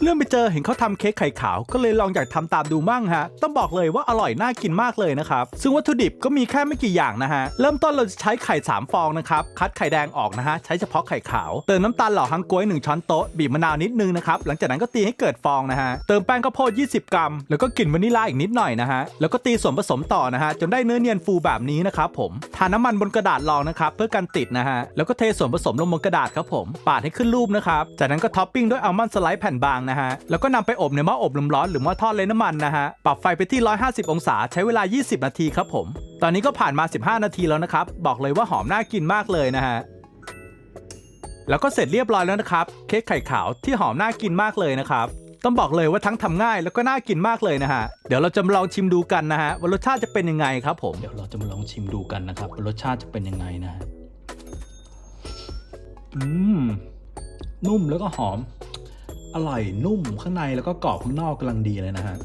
เลื่อนไปเจอเห็นเขาทำเค้กไข่ขาว ก็เลยลองอยากทำตามดูมั่งฮะ ต้องบอกเลยว่าอร่อยน่ากินมากเลยนะครับ ซึ่งวัตถุดิบก็มีแค่ไม่กี่อย่างนะฮะ เริ่มต้นเราจะใช้ไข่ 3 ฟองนะครับ คัดไข่แดงออกนะฮะ ใช้เฉพาะไข่ขาว เติมน้ำตาลหล่อฮังกวย1ช้อนโต๊ะ บีบมะนาวนิดนึงนะครับ หลังจากนั้นก็ตีให้เกิดฟองนะฮะ เติมแป้งข้าวโพด 20 กรัม แล้วก็กลิ่นวานิลลาอีกนิดหน่อยนะฮะ แล้วก็ตีส่วนผสมต่อนะฮะ จนได้เนื้อเนียนฟูแบบนี้นะครับผม ทาน้ำมันบนกระดาษรองนะครับ เพื่อกันติดนะฮะ แล้วก็เทส่วนผสมลงบนกระดาษครับผม ปาดให้ขึ้นรูปนะครับ จากนั้นก็ท็อปปิ้งด้วยอัลมอนด์สไลด์แผ่นบางนะฮะ แล้วก็นำไปอบในหม้ออบลมร้อนหรือหม้อทอดไร้น้ำมันนะฮะ ปรับไฟไปที่ 150 องศาใช้เวลา 20 นาทีครับผม ตอนนี้ก็ผ่านมา 15 นาทีแล้วนะครับ บอกเลยว่าหอมน่ากินมากเลยนะฮะแล้วก็เสร็จเรียบร้อยแล้วนะครับ เค้กไข่ขาวที่หอมน่ากินมากเลยนะครับ ต้องบอกเลยว่าทั้งทำง่ายแล้วก็น่ากินมากเลยนะฮะ เดี๋ยวเราจะมาลองชิมดูกันนะฮะว่ารสชาติจะเป็นยังไงครับผม เดี๋ยวเราจะมาลองชิมดูกันนะครับว่ารสชาติจะเป็นยังไงนะฮะอืม นุ่มแล้วก็หอม อร่อยนุ่มข้างในแล้วก็กรอบข้างนอกกำลังดีเลยนะฮะ